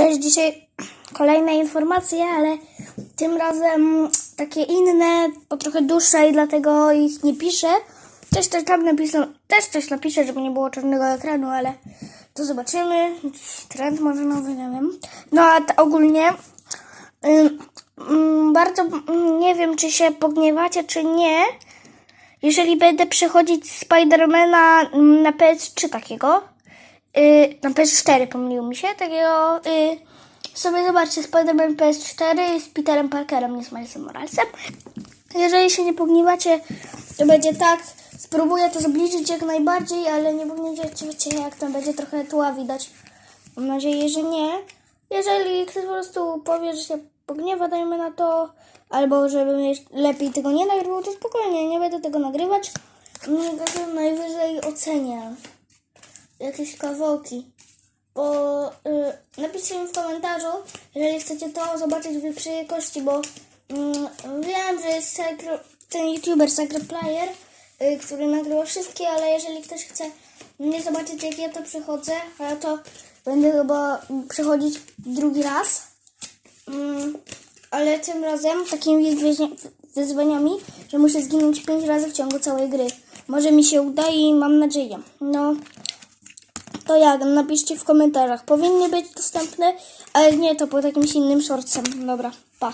Cześć, dzisiaj kolejne informacje, ale tym razem takie inne, bo trochę dłuższe i dlatego ich nie piszę. Też też tam napisał, też coś napiszę, żeby nie było czarnego ekranu, ale to zobaczymy. Trend może nowy, nie wiem. No a ogólnie bardzo nie wiem, czy się pogniewacie, czy nie. Jeżeli będę przechodzić Spidermana na PS3 takiego, y, na PS4 pomyliło mi się, takiego y, sobie zobaczcie Spider-Man PS4 z Peterem Parkerem, nie z Milesem Moralesem. Jeżeli się nie pogniewacie, to będzie tak, spróbuję to zbliżyć jak najbardziej, ale nie pogniewacie, wiecie jak tam będzie trochę tła widać. Mam nadzieję, że nie. Jeżeli ktoś po prostu powie, że się pogniewa, dajmy na to, albo żebym lepiej tego nie nagrywał, to spokojnie, nie będę tego nagrywać. To najwyżej ocenię jakieś kawałki. Bo y, napiszcie mi w komentarzu, jeżeli chcecie to zobaczyć w lepszej jakości, bo mm, wiem, że jest ten youtuber Sacre Player, y, który nagrywa wszystkie, ale jeżeli ktoś chce nie zobaczyć jak ja to przechodzę, a ja to będę chyba przechodzić drugi raz. Mm, ale tym razem takimi wyzwaniami, że muszę zginąć 5 razy w ciągu całej gry. Może mi się uda i mam nadzieję. No, to jak? Napiszcie w komentarzach. Powinny być dostępne, ale nie, to po jakimś innym shortsem. Dobra, pa.